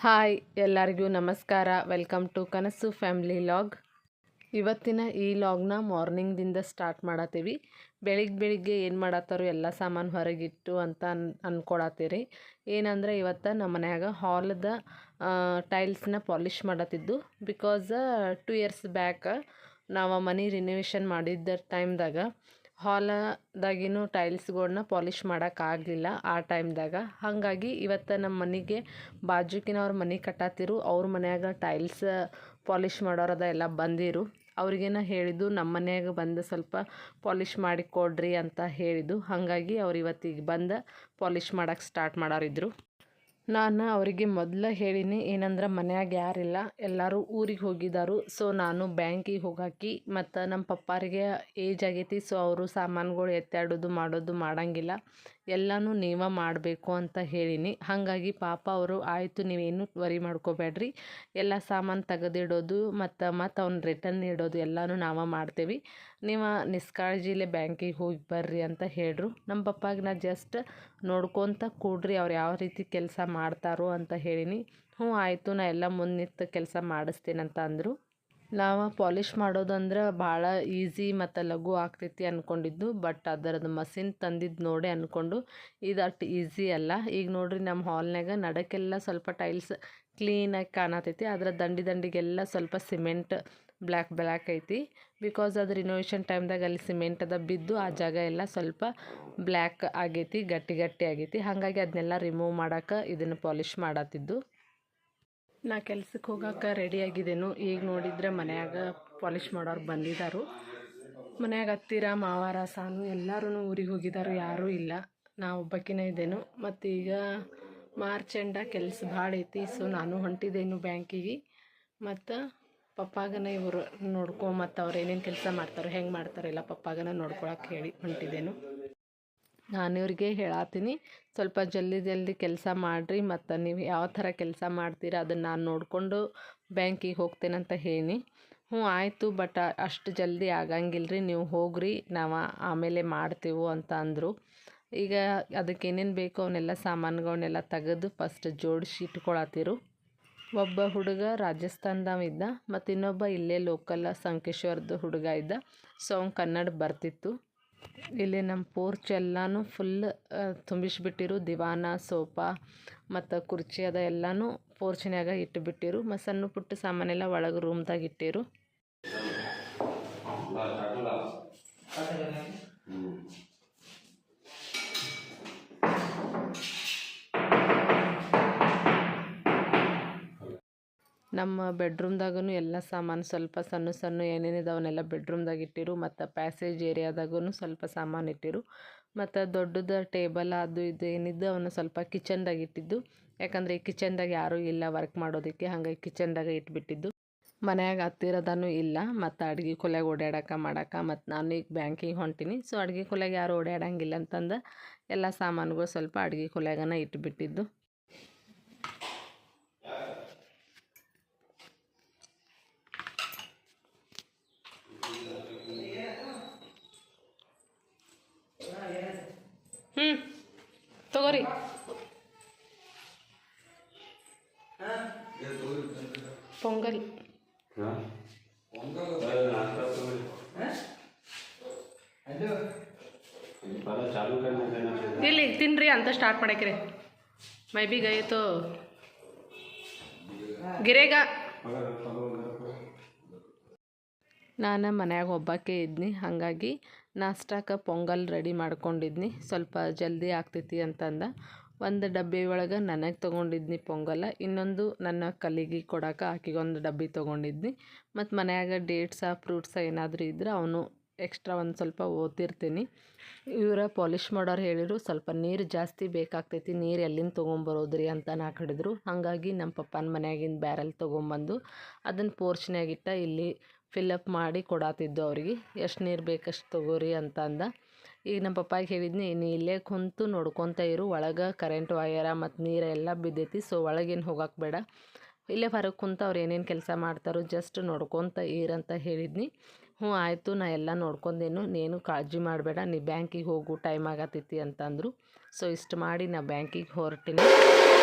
Hi, ಎಲ್ಲರಿಗೂ ನಮಸ್ಕಾರ. Welcome to ಕನಸು ಫ್ಯಾಮ್ಲಿ ಲಾಗ್ ಇವತ್ತಿನ ಈ ಲಾಗ್ನ ಮಾರ್ನಿಂಗ್ದಿಂದ ಸ್ಟಾರ್ಟ್ ಮಾಡತ್ತೀವಿ. ಬೆಳಿಗ್ಗೆ ಬೆಳಿಗ್ಗೆ ಏನು ಮಾಡತ್ತಾರೋ ಎಲ್ಲ ಸಾಮಾನು ಹೊರಗಿಟ್ಟು ಅಂತ ಅನ್ ಅಂದ್ಕೊಳತ್ತೀರಿ ಏನಂದ್ರೆ ಇವತ್ತು ನಮ್ಮ ಮನ್ಯಾಗ ಹಾಲ್ದ ಟೈಲ್ಸ್ನ ಪಾಲಿಷ್ ಮಾಡತ್ತಿದ್ದು. ಬಿಕಾಸ್ ಟೂ ಇಯರ್ಸ್ ಬ್ಯಾಕ್ ನಾವು ಮನೆ ರಿನೋವೇಷನ್ ಮಾಡಿದ್ದ ಟೈಮ್ದಾಗ ಹಾಲದಾಗಿನೂ ಟೈಲ್ಸ್ಗಳ್ನ ಪಾಲಿಷ್ ಮಾಡೋಕ್ಕಾಗಲಿಲ್ಲ ಆ ಟೈಮ್ದಾಗ. ಹಾಗಾಗಿ ಇವತ್ತು ನಮ್ಮ ಮನೆಗೆ ಬಾಜುಕಿನವ್ರ ಮನೆ ಕಟ್ಟಾತಿರು. ಅವ್ರ ಮನ್ಯಾಗ ಟೈಲ್ಸ್ ಪಾಲಿಷ್ ಮಾಡೋರದ ಎಲ್ಲ ಬಂದಿರು. ಅವ್ರಿಗೇನ ಹೇಳಿದ್ದು ನಮ್ಮ ಮನೆಯಾಗ ಬಂದು ಸ್ವಲ್ಪ ಪಾಲಿಷ್ ಮಾಡಿ ಕೊಡ್ರಿ ಅಂತ ಹೇಳಿದ್ದು. ಹಾಗಾಗಿ ಅವ್ರು ಇವತ್ತಿಗೆ ಬಂದು ಪಾಲಿಷ್ ಮಾಡೋಕ್ಕೆ ಸ್ಟಾರ್ಟ್ ಮಾಡೋರಿದ್ರು. ನಾನು ಅವರಿಗೆ ಮೊದಲು ಹೇಳೀನಿ, ಏನಂದ್ರೆ ಮನ್ಯಾಗ ಯಾರಿಲ್ಲ, ಎಲ್ಲರೂ ಊರಿಗೆ ಹೋಗಿದ್ದಾರು ಸೊ ನಾನು ಬ್ಯಾಂಕಿಗೆ ಹೋಗಾಕಿ, ಮತ್ತು ನಮ್ಮ ಪಪ್ಪಾರಿಗೆ ಏಜ್ ಆಗೈತಿ, ಸೊ ಅವರು ಸಾಮಾನುಗಳು ಎತ್ತಾಡೋದು ಮಾಡೋದು ಮಾಡಂಗಿಲ್ಲ. ಎಲ್ಲನೂ ನೀವೇ ಮಾಡಬೇಕು ಅಂತ ಹೇಳೀನಿ. ಹಾಗಾಗಿ ಪಾಪ ಅವರು, ಆಯಿತು, ನೀವೇನು ವರಿ ಮಾಡ್ಕೋಬೇಡ್ರಿ ಎಲ್ಲ ಸಾಮಾನು ತೆಗೆದಿಡೋದು ಮತ್ತು ಮತ್ತು ಅವ್ನ ರಿಟರ್ನ್ ಇಡೋದು ಎಲ್ಲನೂ ನಾವೇ ಮಾಡ್ತೇವೆ. ನೀವು ನಿಷ್ಕಾಳಜಿಲೇ ಬ್ಯಾಂಕಿಗೆ ಹೋಗಿ ಬರ್ರಿ ಅಂತ ಹೇಳ್ರು. ನಮ್ಮ ಪಪ್ಪಾಗ ನಾ ಜಸ್ಟ್ ನೋಡ್ಕೊತ ಕೂಡ್ರಿ ಅವ್ರು ಯಾವ ರೀತಿ ಕೆಲಸ ಮಾಡ್ತಾರೋ ಅಂತ ಹೇಳಿನಿ. ಹ್ಞೂ, ಆಯಿತು, ನಾ ಎಲ್ಲ ಮುಂದೆ ನಿಂತು ಕೆಲಸ ಮಾಡಿಸ್ತೀನಂತ ಅಂದರು. ನಾವು ಪಾಲಿಷ್ ಮಾಡೋದಂದ್ರೆ ಭಾಳ ಈಸಿ ಮತ್ತು ಲಘು ಆಗ್ತೈತಿ ಅಂದ್ಕೊಂಡಿದ್ದು ಬಟ್ ಅದರದ್ದು ಮಷಿನ್ ತಂದಿದ್ದು ನೋಡಿ ಅಂದ್ಕೊಂಡು ಇದು ಅಷ್ಟು ಈಸಿ ಅಲ್ಲ. ಈಗ ನೋಡ್ರಿ ನಮ್ಮ ಹಾಲ್ನಾಗ ನಡಕ್ಕೆಲ್ಲ ಸ್ವಲ್ಪ ಟೈಲ್ಸ್ ಕ್ಲೀನಾಗಿ ಕಾಣತೈತಿ ಅದರ ದಂಡಿ ದಂಡಿಗೆಲ್ಲ ಸ್ವಲ್ಪ ಸಿಮೆಂಟ್ ಬ್ಲ್ಯಾಕ್ ಬ್ಲ್ಯಾಕ್ ಐತಿ. ಬಿಕಾಸ್ ಅದು ರಿನೋವೇಷನ್ ಟೈಮ್ದಾಗ ಅಲ್ಲಿ ಸಿಮೆಂಟ್ ಅದ ಬಿದ್ದು ಆ ಜಾಗ ಎಲ್ಲ ಸ್ವಲ್ಪ ಬ್ಲ್ಯಾಕ್ ಆಗೈತಿ, ಗಟ್ಟಿ ಗಟ್ಟಿ ಆಗೈತಿ. ಹಾಗಾಗಿ ಅದನ್ನೆಲ್ಲ ರಿಮೂವ್ ಮಾಡೋಕೆ ಇದನ್ನು ಪಾಲಿಷ್ ಮಾಡತ್ತಿದ್ದು. ನಾ ಕೆಲ್ಸಕ್ಕೆ ಹೋಗಕ್ಕೆ ರೆಡಿ ಆಗಿದ್ದೇನು. ಈಗ ನೋಡಿದರೆ ಮನ್ಯಾಗ ಪಾಲಿಷ್ ಮಾಡೋರು ಬಂದಿದ್ದಾರು ಮನ್ಯಾಗ ಹತ್ತಿರ ಮಾವಾರ, ಸಾನು ಎಲ್ಲರೂ ಊರಿಗೆ ಹೋಗಿದ್ದಾರು ಯಾರೂ ಇಲ್ಲ. ನಾ ಒಬ್ಬಾಕಿನೇ ಇದ್ದೇನು. ಮತ್ತು ಈಗ ಮಾರ್ಚ್ ಎಂಡ ಕೆಲಸ ಭಾಳ ಐತಿ. ಸೊ ನಾನು ಹೊಂಟಿದ್ದೇನು ಬ್ಯಾಂಕಿಗೆ. ಮತ್ತು ಪಪ್ಪಾಗನ ಇವರು ನೋಡ್ಕೊ ಮತ್ತು ಅವ್ರು ಏನೇನು ಕೆಲಸ ಮಾಡ್ತಾರೋ, ಹೆಂಗೆ ಮಾಡ್ತಾರೋ ಎಲ್ಲ ಪಪ್ಪಾಗನ ನೋಡ್ಕೊಳಕ್ಕೆ ಹೇಳಿ ಹೊಂಟಿದ್ದೇನು. ನಾನು ಇವ್ರಿಗೆ ಹೇಳತ್ತೀನಿ ಸ್ವಲ್ಪ ಜಲ್ದಿ ಜಲ್ದಿ ಕೆಲಸ ಮಾಡಿರಿ ಮತ್ತು ನೀವು ಯಾವ ಥರ ಕೆಲಸ ಮಾಡ್ತೀರಾ ಅದನ್ನು ನಾನು ನೋಡಿಕೊಂಡು ಬ್ಯಾಂಕಿಗೆ ಹೋಗ್ತೇನಂತ ಹೇಳಿ ಹ್ಞೂ, ಆಯಿತು ಬಟ್ ಅಷ್ಟು ಜಲ್ದಿ ಆಗಂಗಿಲ್ಲ ನೀವು ಹೋಗ್ರಿ, ನಾವು ಆಮೇಲೆ ಮಾಡ್ತೀವು ಅಂತ ಅಂದರು. ಈಗ ಅದಕ್ಕೆ ಏನೇನು ಬೇಕೋ ಅವನ್ನೆಲ್ಲ ಸಾಮಾನುಗಳನ್ನೆಲ್ಲ ತೆಗೆದು ಫಸ್ಟ್ ಜೋಡಿಸಿ ಇಟ್ಕೊಳತ್ತಿರು. ಒಬ್ಬ ಹುಡುಗ ರಾಜಸ್ಥಾನದವ ಇದ್ದ ಮತ್ತು ಇನ್ನೊಬ್ಬ ಇಲ್ಲೇ ಲೋಕಲ್ ಸಂಕೇಶ್ವರದ ಹುಡುಗ ಇದ್ದ. ಸೊ ಅವ್ನು ಕನ್ನಡ ಬರ್ತಿತ್ತು. ಇಲ್ಲಿ ನಮ್ಮ ಪೋರ್ಚ್ ಎಲ್ಲಾನು ಫುಲ್ ತುಂಬಿಸ್ಬಿಟ್ಟಿರು. ದಿವಾನ, ಸೋಫಾ ಮತ್ತು ಕುರ್ಚಿ ಅದ ಎಲ್ಲಾನು ಪೋರ್ಚ್ನ್ಯಾಗ ಇಟ್ಟುಬಿಟ್ಟಿರು ಮತ್ತು ಸಣ್ಣ ಪುಟ್ಟ ಸಾಮಾನೆಲ್ಲ ಒಳಗೆ ರೂಮ್ದಾಗ ಇಟ್ಟಿರು. ನಮ್ಮ ಬೆಡ್ರೂಮ್ದಾಗೂ ಎಲ್ಲ ಸಾಮಾನು ಸ್ವಲ್ಪ ಸಣ್ಣ ಸಣ್ಣ ಏನೇನಿದೆ ಅವನ್ನೆಲ್ಲ ಬೆಡ್ರೂಮ್ದಾಗ ಇಟ್ಟಿರು, ಮತ್ತು ಪ್ಯಾಸೇಜ್ ಏರಿಯಾದಾಗೂ ಸ್ವಲ್ಪ ಸಾಮಾನು ಇಟ್ಟಿರು, ಮತ್ತು ದೊಡ್ಡದು ಟೇಬಲ್ ಅದು ಇದು ಏನಿದ್ದು ಅವನ್ನ ಸ್ವಲ್ಪ ಕಿಚನ್ದಾಗ ಇಟ್ಟಿದ್ದು. ಯಾಕಂದರೆ ಈ ಕಿಚನ್ದಾಗ ಯಾರೂ ಇಲ್ಲ ವರ್ಕ್ ಮಾಡೋದಕ್ಕೆ, ಹಾಗಾಗಿ ಕಿಚನ್ದಾಗ ಇಟ್ಬಿಟ್ಟಿದ್ದು. ಮನ್ಯಾಗ ಹತ್ತಿರದನು ಇಲ್ಲ, ಮತ್ತು ಅಡುಗೆ ಕೊಲೆಗೆ ಓಡಾಡಕ್ಕೆ ಮಾಡಕ್ಕೆ ಮತ್ತು ನಾನು ಈಗ ಬ್ಯಾಂಕಿಗೆ ಹೊಂಟೀನಿ ಸೊ ಅಡುಗೆ ಕೊಲೆಗೆ ಯಾರು ಓಡಾಡಂಗಿಲ್ಲ ಅಂತಂದು ಎಲ್ಲ ಸಾಮಾನುಗಳು ಸ್ವಲ್ಪ ಅಡುಗೆ ಕೊಲೆಗನ ಇಟ್ಬಿಟ್ಟಿದ್ದು. ಹ್ಞೂ ತಗೋರಿ. ಪೊಂಗಲ್. ಇಲ್ಲಿ ತಿನ್ರಿ, ಅಂತ ಸ್ಟಾರ್ಟ್ ಮಾಡಕ್ರಿ. ಮೈ ಬಿ ಗೈ ತೋ ಗಿರೇಗ. ನಾನು ಮನ್ಯಾಗ ಒಬ್ಬಾಕೆ ಇದ್ನಿ, ಹಾಗಾಗಿ ನಾಷ್ಟಕ್ಕೆ ಪೊಂಗಲ್ ರೆಡಿ ಮಾಡ್ಕೊಂಡಿದ್ನಿ. ಸ್ವಲ್ಪ ಜಲ್ದಿ ಆಗ್ತೈತಿ ಅಂತಂದ. ಒಂದು ಡಬ್ಬಿ ಒಳಗೆ ನನಗೆ ತೊಗೊಂಡಿದ್ನಿ ಪೊಂಗಲ. ಇನ್ನೊಂದು ನನ್ನ ಕಲ್ಲಿಗೆ ಕೊಡೋಕೆ ಆಕಿಗೊಂದು ಡಬ್ಬಿ ತೊಗೊಂಡಿದ್ನಿ. ಮತ್ತು ಮನ್ಯಾಗ ಡೇಟ್ಸ ಫ್ರೂಟ್ಸ ಏನಾದರೂ ಇದ್ರೆ ಅವನು ಎಕ್ಸ್ಟ್ರಾ ಒಂದು ಸ್ವಲ್ಪ ಓದ್ತಿರ್ತೀನಿ. ಇವರ ಪಾಲಿಷ್ ಮಾಡೋರು ಹೇಳಿದ್ರು, ಸ್ವಲ್ಪ ನೀರು ಜಾಸ್ತಿ ಬೇಕಾಗ್ತೈತಿ, ನೀರು ಎಲ್ಲಿಂದ ತೊಗೊಂಬರೋದ್ರಿ? ಅಂತ ನಾ ಕಡಿದ್ರು. ಹಾಗಾಗಿ ನಮ್ಮ ಪಪ್ಪನ ಮನ್ಯಾಗಿಂದ ಬ್ಯಾರಲ್ ತೊಗೊಂಬಂದು ಅದನ್ನು ಪೋರ್ಚ್ನಾಗಿಟ್ಟ ಇಲ್ಲಿ ಫಿಲ್ಲಪ್ ಮಾಡಿ ಕೊಡಾತಿದ್ದು ಅವ್ರಿಗೆ. ಎಷ್ಟು ನೀರು ಬೇಕಷ್ಟು ತೊಗೋರಿ ಅಂತ ಅಂದ. ಈಗ ನಮ್ಮ ಪಪ್ಪಾಗೆ ಹೇಳಿದ್ನಿ, ನೀ ಇಲ್ಲೇ ಕುಂತು ನೋಡ್ಕೊತ ಇರು, ಒಳಗೆ ಕರೆಂಟ್ ವಯರ ಮತ್ತು ನೀರೆಲ್ಲ ಬಿದ್ದೈತಿ ಸೊ ಒಳಗೇನು ಹೋಗೋಕೆ ಬೇಡ. ಇಲ್ಲೇ ಹೊರಗೆ ಕುಂತು ಅವ್ರು ಏನೇನು ಕೆಲಸ ಮಾಡ್ತಾರೋ ಜಸ್ಟ್ ನೋಡ್ಕೊತ ಇರಂತ ಹೇಳಿದ್ನಿ. ಹ್ಞೂ, ಆಯಿತು, ನಾ ಎಲ್ಲ ನೋಡ್ಕೊಂಡೇನು. ನೀನು ಕಾಳಜಿ ಮಾಡಬೇಡ, ನೀ ಬ್ಯಾಂಕಿಗೆ ಹೋಗು, ಟೈಮ್ ಆಗತ್ತೈತಿ ಅಂತಂದರು. ಸೊ ಇಷ್ಟು ಮಾಡಿ ನಾ ಬ್ಯಾಂಕಿಗೆ ಹೊರಟಿನಿ.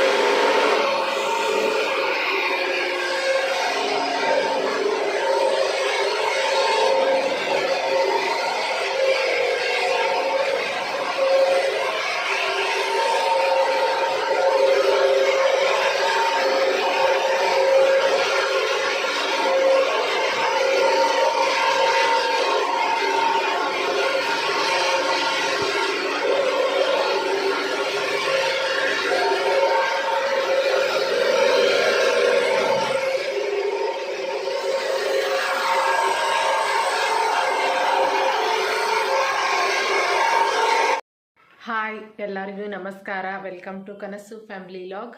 ಎಲ್ಲರಿಗೂ ನಮಸ್ಕಾರ. ವೆಲ್ಕಮ್ ಟು ಕನಸು ಫ್ಯಾಮಿಲಿ ಲಾಗ್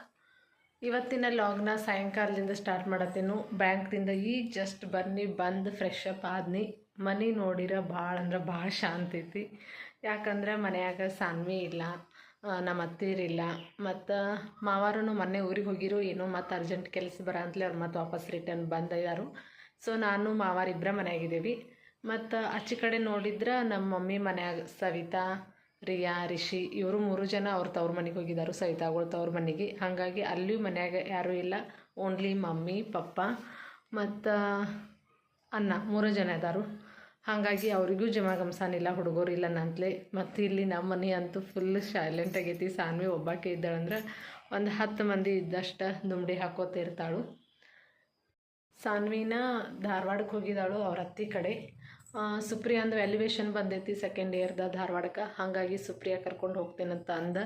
ಇವತ್ತಿನ ಲಾಗ್ನ ಸಾಯಂಕಾಲದಿಂದ ಸ್ಟಾರ್ಟ್ ಮಾಡತ್ತೇನು. ಬ್ಯಾಂಕ್ದಿಂದ ಈಗ ಜಸ್ಟ್ ಬನ್ನಿ, ಬಂದು ಫ್ರೆಶ್ ಅಪ್ ಆದ್ನಿ. ಮನೆ ನೋಡಿರ ಭಾಳ ಅಂದ್ರೆ ಭಾಳ ಶಾಂತಿ ಐತಿ. ಯಾಕಂದ್ರೆ ಮನೆಯಾಗ ಸಾನ್ವಿ ಇಲ್ಲ ನಮ್ಮ ಅತ್ತೀರಿಲ್ಲ ಮತ್ತು ಮಾವಾರು ಮೊನ್ನೆ ಊರಿಗೆ ಹೋಗಿರು. ಏನೋ ಮತ್ತು ಅರ್ಜೆಂಟ್ ಕೆಲಸ ಬರ ಅಂತಲೇ ಅವ್ರು ಮತ್ತು ವಾಪಸ್ ರಿಟರ್ನ್ ಬಂದಿದ್ದಾರು ಸೊ ನಾನು ಮಾವಾರಿಬ್ಬರ ಮನೆಯಾಗಿದ್ದೀವಿ ಮತ್ತು ಆಚೆ ಕಡೆ ನೋಡಿದ್ರೆ ನಮ್ಮ ಮಮ್ಮಿ ಮನೆಯಾಗ ಸವಿತಾ ರಿಯಾ ರಿಷಿ ಇವರು ಮೂರು ಜನ ಅವ್ರ ತವ್ರ ಮನೆಗೆ ಹೋಗಿದ್ದಾರೆ ಸವಿತಾಗಳು ತವ್ರ ಮನೆಗೆ. ಹಾಗಾಗಿ ಅಲ್ಲಿ ಮನ್ಯಾಗ ಯಾರೂ ಇಲ್ಲ. ಓನ್ಲಿ ಮಮ್ಮಿ, ಪಪ್ಪ ಮತ್ತು ಅನ್ನ ಮೂರು ಜನ ಇದ್ದಾರು ಹಾಗಾಗಿ ಅವರಿಗೂ ಜಮಾಗಮ್ಸಾನಿಲ್ಲ ಹುಡುಗರು ಇಲ್ಲ ನಂತಲೇ. ಮತ್ತು ಇಲ್ಲಿ ನಮ್ಮ ಮನೆ ಅಂತೂ ಫುಲ್ ಸೈಲೆಂಟ್ ಆಗೈತಿ. ಸಾನ್ವಿ ಒಬ್ಬಾಕೆ ಇದ್ದಾಳಂದ್ರೆ ಒಂದು ಹತ್ತು ಮಂದಿ ಇದ್ದಷ್ಟು ದುಮ್ಡಿ ಹಾಕೋತಿರ್ತಾಳು. ಸಾನ್ವಿನ ಧಾರವಾಡಕ್ಕೆ ಹೋಗಿದ್ದಾಳು ಅವ್ರ ಅತ್ತಿ ಕಡೆ. ಸುಪ್ರಿಯಾ ಅಂದ್ರೆ ವ್ಯಾಲ್ಯುವೇಷನ್ ಬಂದೈತಿ ಸೆಕೆಂಡ್ ಇಯರ್ದ ಧಾರವಾಡಕ್ಕೆ. ಹಾಗಾಗಿ ಸುಪ್ರಿಯಾ ಕರ್ಕೊಂಡು ಹೋಗ್ತೇನಂತ ಅಂದ.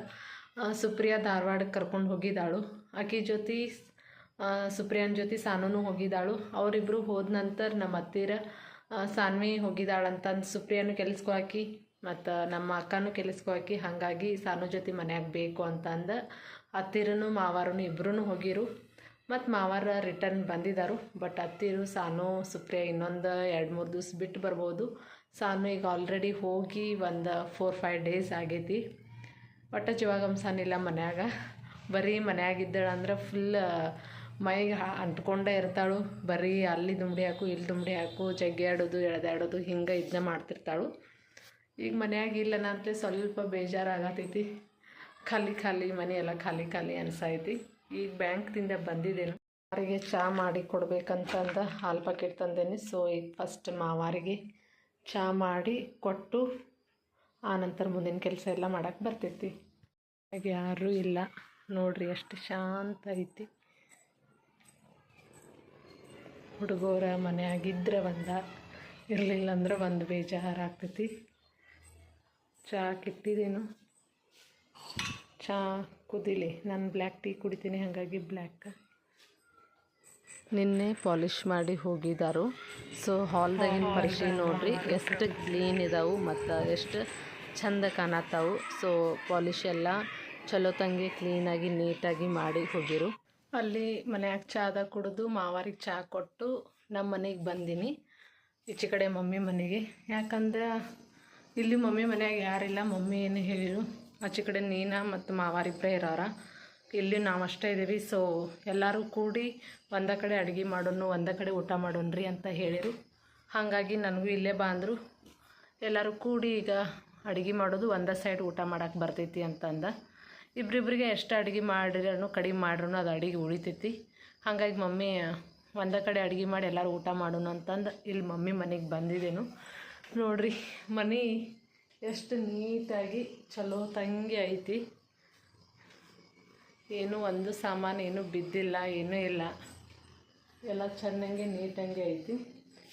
ಸುಪ್ರಿಯಾ ಧಾರವಾಡಕ್ಕೆ ಕರ್ಕೊಂಡು ಹೋಗಿದ್ದಾಳು. ಆಕೆ ಜೊತೆ ಸುಪ್ರಿಯಾನ ಜೊತೆ ಸಾನೂನು ಹೋಗಿದ್ದಾಳು. ಅವರಿಬ್ಬರು ಹೋದ ನಂತರ ನಮ್ಮ ಹತ್ತಿರ ಸಾನ್ವಿ ಹೋಗಿದ್ದಾಳಂತಂದು ಸುಪ್ರಿಯಾನು ಕೆಲ್ಸಕ್ಕೆ ಹಾಕಿ ಮತ್ತು ನಮ್ಮ ಅಕ್ಕನೂ ಕೆಲ್ಸಕ್ಕೆ ಹಾಕಿ ಹಾಗಾಗಿ ಸಾನು ಜೊತೆ ಮನೆಯಾಗ ಬೇಕು ಅಂತ ಅಂದ. ಹತ್ತಿರನು ಮಾವಾರನು ಇಬ್ಬರೂ ಹೋಗಿರು. ಮತ್ತು ಮಾವಾರ ರಿಟರ್ನ್ ಬಂದಿದ್ದಾರು ಬಟ್ ಅತ್ತಿರು ಸಾನು, ಸುಪ್ರಿಯಾ ಇನ್ನೊಂದು ಎರಡು ಮೂರು ದಿವ್ಸ ಬಿಟ್ಟು ಬರ್ಬೋದು. ಸಾನು ಈಗ ಆಲ್ರೆಡಿ ಹೋಗಿ ಒಂದು ಫೋರ್ ಫೈವ್ ಡೇಸ್ ಆಗೈತಿ. ಒಟ್ಟು ಜೀವಾಗಂಸಾನಿಲ್ಲ ಮನ್ಯಾಗ. ಬರೀ ಮನ್ಯಾಗಿದ್ದಾಳೆ ಅಂದ್ರೆ ಫುಲ್ ಮೈಗೆ ಅಂಟ್ಕೊಂಡೇ ಇರ್ತಾಳು. ಬರೀ ಅಲ್ಲಿ ದುಂಬಡಿ ಹಾಕು, ಇಲ್ಲಿ ದುಂಬಡಿ ಹಾಕು, ಜಗ್ಗಿ ಆಡೋದು ಎಳೆದಾಡೋದು ಹಿಂಗೆ ಇದನ್ನ ಮಾಡ್ತಿರ್ತಾಳು. ಈಗ ಮನ್ಯಾಗ ಇಲ್ಲ ಅಂತ ಸ್ವಲ್ಪ ಬೇಜಾರಾಗತೈತಿ. ಖಾಲಿ ಖಾಲಿ ಮನೆಯೆಲ್ಲ ಖಾಲಿ ಖಾಲಿ ಅನ್ಸೈತಿ. ಈಗ ಬ್ಯಾಂಕ್ದಿಂದ ಬಂದಿದ್ದೇನು. ಅವರಿಗೆ ಚಹಾ ಮಾಡಿ ಕೊಡಬೇಕಂತಂದ ಹಾಲು ಪಾಕೆಟ್ ತಂದೇನೆ. ಸೊ ಈಗ ಫಸ್ಟ್ ಮಾವಾರಿಗೆ ಚಹಾ ಮಾಡಿ ಕೊಟ್ಟು ಆನಂತರ ಮುಂದಿನ ಕೆಲಸ ಎಲ್ಲ ಮಾಡಕ್ಕೆ ಬರ್ತೈತಿ ಯಾರೂ ಇಲ್ಲ. ನೋಡ್ರಿ ಎಷ್ಟು ಶಾಂತ ಐತಿ ಹುಡುಗರ ಮನೆಯಾಗಿದ್ದರೆ ಒಂದ ಇರಲಿಲ್ಲ ಅಂದ್ರೆ ಒಂದು ಬೇಜಾರಾಗ್ತೈತಿ. ಚಹಾ ಕಿಟ್ಟಿದೇನು? ಚಹಾ ಕುದಿಲಿ. ನಾನು ಬ್ಲ್ಯಾಕ್ ಟೀ ಕುಡಿತೀನಿ ಹಾಗಾಗಿ ಬ್ಲ್ಯಾಕ್ ನಿನ್ನೆ ಪಾಲಿಷ್ ಮಾಡಿ ಹೋಗಿದ್ದಾರು ಸೊ ಹಾಲ್ದಾಗಿನ ಪರಿಶಿ ನೋಡ್ರಿ ಎಷ್ಟು ಕ್ಲೀನ್ ಇದಾವು ಮತ್ತು ಎಷ್ಟು ಚಂದ ಕಾಣತ್ತಾವು. ಸೊ ಪಾಲಿಶ್ ಎಲ್ಲ ಚಲೋ ತಂಗೆ ಕ್ಲೀನಾಗಿ ನೀಟಾಗಿ ಮಾಡಿ ಹೋಗಿರು. ಅಲ್ಲಿ ಮನ್ಯಾಗ ಚಾದ ಕುಡಿದು ಮಾವಾರಿಗೆ ಚಹಾ ಕೊಟ್ಟು ನಮ್ಮ ಮನೆಗೆ ಬಂದೀನಿ. ಈಚೆ ಕಡೆ ಮಮ್ಮಿ ಮನೆಗೆ. ಯಾಕಂದ್ರೆ ಇಲ್ಲಿ ಮಮ್ಮಿ ಮನೆಯಾಗ ಯಾರಿಲ್ಲ ಮಮ್ಮಿ ಏನು ಹೇಳಿರು ಆಚೆ ಕಡೆ ನೀನ ಮತ್ತು ಮಾವಾರಿಬ್ಬರೇ ಇರೋರ. ಇಲ್ಲಿ ನಾವು ಅಷ್ಟೇ ಇದ್ದೀವಿ ಸೊ ಎಲ್ಲರೂ ಕೂಡಿ ಒಂದ ಕಡೆ ಅಡುಗೆ ಮಾಡೋನು, ಒಂದ ಕಡೆ ಊಟ ಮಾಡೋಣ್ರಿ ಅಂತ ಹೇಳಿರು. ಹಾಗಾಗಿ ನನಗೂ ಇಲ್ಲೇ ಬಾ ಅಂದರು. ಎಲ್ಲರೂ ಕೂಡಿ ಈಗ ಅಡುಗೆ ಮಾಡೋದು, ಒಂದೇ ಸೈಡ್ ಊಟ ಮಾಡಕ್ಕೆ ಬರ್ತೈತಿ ಅಂತಂದ. ಇಬ್ರಿಬ್ರಿಗೆ ಎಷ್ಟು ಅಡುಗೆ ಮಾಡಿರೋನು, ಕಡಿಮೆ ಮಾಡ್ರೂ ಅದು ಅಡುಗೆ ಉಳಿತೈತಿ. ಹಾಗಾಗಿ ಮಮ್ಮಿ ಒಂದ ಕಡೆ ಅಡುಗೆ ಮಾಡಿ ಎಲ್ಲರೂ ಊಟ ಮಾಡೋಣ ಅಂತಂದು. ಇಲ್ಲಿ ಮಮ್ಮಿ ಮನೆಗೆ ಬಂದಿದ್ದೇನು ನೋಡ್ರಿ, ಮನೆ ಎಷ್ಟು ನೀಟಾಗಿ ಚಲೋ ತಂಗಿ ಐತಿ. ಏನೂ ಒಂದು ಸಾಮಾನು ಏನೂ ಬಿದ್ದಿಲ್ಲ, ಏನೂ ಇಲ್ಲ. ಎಲ್ಲ ಚೆನ್ನಾಗಿ ನೀಟಂಗೆ ಐತಿ.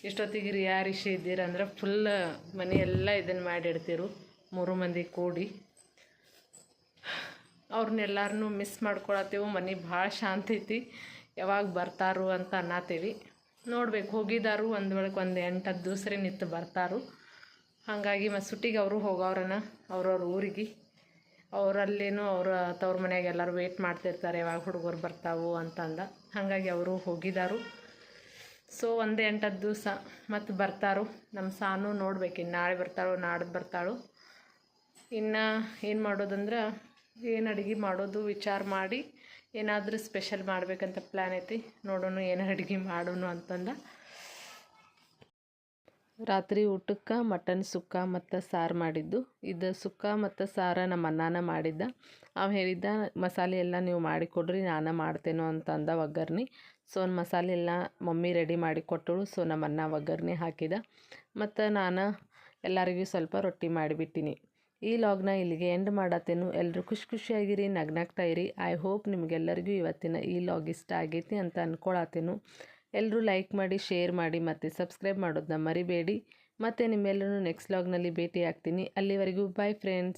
ಇಷ್ಟೊತ್ತಿಗೆ ರಿಯಾರಿಷಿ ಇದ್ದೀರಂದ್ರೆ ಫುಲ್ ಮನೆಯೆಲ್ಲ ಇದನ್ನು ಮಾಡಿಡ್ತಿರು, ಮೂರು ಮಂದಿ ಕೂಡಿ. ಅವ್ರನ್ನೆಲ್ಲರನ್ನೂ ಮಿಸ್ ಮಾಡ್ಕೊಳತ್ತೇವು, ಮನೆ ಭಾಳ ಶಾಂತಿ ಐತಿ. ಯಾವಾಗ ಬರ್ತಾರು ಅಂತ ಅನ್ನತ್ತೀವಿ. ನೋಡ್ಬೇಕು, ಹೋಗಿದಾರು ಒಂದು ಒಳಗೆ ಒಂದು ಎಂಟು ಹತ್ತು ದಿವ್ಸ ನಿಂತು ಬರ್ತಾರು. ಹಾಗಾಗಿ ಮತ್ತು ಸುಟ್ಟಿಗೆ ಅವರು ಹೋಗೋರನ, ಅವ್ರವ್ರ ಊರಿಗೆ. ಅವರಲ್ಲೇನು ಅವ್ರ ತವ್ರ ಮನ್ಯಾಗ ಎಲ್ಲರೂ ವೇಟ್ ಮಾಡ್ತಿರ್ತಾರೆ, ಯಾವಾಗ ಹುಡುಗರು ಬರ್ತಾವು ಅಂತಂದ. ಹಾಗಾಗಿ ಅವರು ಹೋಗಿದ್ದಾರು ಸೊ ಒಂದು ಎಂಟತ್ತು ದಿವಸ ಮತ್ತು ಬರ್ತಾರು. ನಮ್ಮ ಸಾನು ನೋಡ್ಬೇಕು ಇನ್ನು ನಾಳೆ ಬರ್ತಾಳು, ನಾಡ್ದು ಬರ್ತಾಳು. ಇನ್ನು ಏನು ಮಾಡೋದಂದ್ರೆ, ಏನು ಅಡುಗೆ ಮಾಡೋದು ವಿಚಾರ ಮಾಡಿ, ಏನಾದರೂ ಸ್ಪೆಷಲ್ ಮಾಡಬೇಕಂತ ಪ್ಲ್ಯಾನ್ ಐತಿ. ನೋಡೋಣ ಏನು ಅಡುಗೆ ಮಾಡೋಣ ಅಂತಂದ. ರಾತ್ರಿ ಊಟಕ್ಕೆ ಮಟನ್ ಸುಕ್ಕ ಮತ್ತು ಸಾರು ಮಾಡಿದ್ದು. ಇದು ಸುಕ್ಕ ಮತ್ತು ಸಾರ ನಮ್ಮ ಅನ್ನಾನ ಮಾಡಿದ್ದ. ಅವ ಹೇಳಿದ್ದ, ಮಸಾಲೆ ಎಲ್ಲ ನೀವು ಮಾಡಿಕೊಡ್ರಿ ನಾನು ಮಾಡ್ತೇನೋ ಅಂತಂದ ಒಗ್ಗರ್ಣೆ. ಸೊ ಮಸಾಲೆ ಎಲ್ಲ ಮಮ್ಮಿ ರೆಡಿ ಮಾಡಿ ಕೊಟ್ಟಳು. ಸೊ, ನಮ್ಮ ಅನ್ನ ಒಗ್ಗರ್ನಿ ಹಾಕಿದ. ಮತ್ತು ನಾನು ಎಲ್ಲರಿಗೂ ಸ್ವಲ್ಪ ರೊಟ್ಟಿ ಮಾಡಿಬಿಟ್ಟಿನಿ. ಈ ಲಾಗ್ನ ಇಲ್ಲಿಗೆ ಎಂಡ್ ಮಾಡತ್ತೇನು. ಎಲ್ಲರೂ ಖುಷಿ ಖುಷಿಯಾಗಿರಿ, ನಗ್ನಾಗ್ತಾ ಇರಿ. ಐ ಹೋಪ್ ನಿಮಗೆಲ್ಲರಿಗೂ ಇವತ್ತಿನ ಈ ಲಾಗ್ ಇಷ್ಟ ಆಗೈತಿ ಅಂತ ಅಂದ್ಕೊಳತ್ತೇನು ಎಲ್ಲರೂ ಲೈಕ್ ಮಾಡಿ, ಶೇರ್ ಮಾಡಿ ಮತ್ತು ಸಬ್ಸ್ಕ್ರೈಬ್ ಮಾಡೋದನ್ನ ಮರಿಬೇಡಿ. ಮತ್ತು ನಿಮ್ಮೆಲ್ಲರೂ ನೆಕ್ಸ್ಟ್ ಲಾಗ್ನಲ್ಲಿ ಭೇಟಿ ಆಗ್ತೀನಿ ಅಲ್ಲಿವರೆಗೂ ಬಾಯ್ ಫ್ರೆಂಡ್ಸ್